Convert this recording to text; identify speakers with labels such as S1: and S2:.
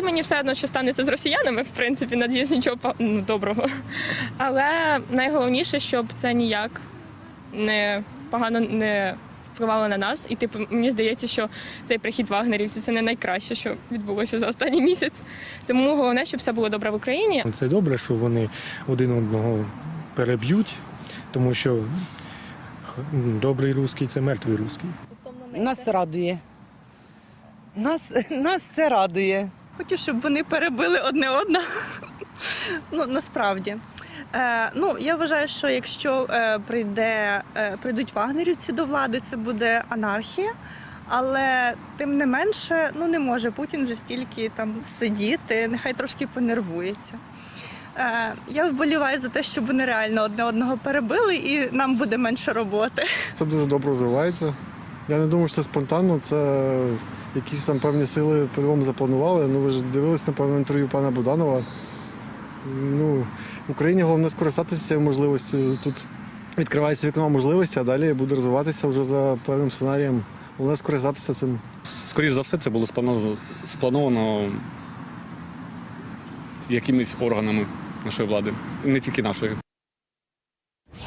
S1: насправді мені все одно, що станеться з росіянами, в принципі, надіюсь, нічого ну, доброго. Але найголовніше, щоб це ніяк не погано не впливало на нас. І типу, мені здається, що цей прихід вагнерівців це не найкраще, що відбулося за останній місяць. Тому головне, щоб все було добре в Україні.
S2: Це добре, що вони один одного переб'ють, тому що добрий русський це мертвий русський.
S3: Нас радує. Нас, нас це радує.
S4: Хочу, щоб вони перебили одне одного. ну, насправді. Е, ну, я вважаю, що якщо е, прийде, е, прийдуть вагнерівці до влади, це буде анархія. Але тим не менше, ну не може Путін вже стільки там сидіти, нехай трошки понервується. Е, я вболіваю за те, щоб вони реально одне одного перебили, і нам буде менше роботи.
S5: Це дуже добре розвивається. Я не думаю, що це спонтанно, це якісь там певні сили по-любому запланували. Ну ви ж дивились, напевно, інтерв'ю пана Буданова. Ну, Україні головне скористатися цією можливістю. Тут відкривається вікно можливості, а далі буде розвиватися вже за певним сценарієм. Головне скористатися цим.
S6: Скоріше за все, це було сплановано якимись органами нашої влади, не тільки нашої.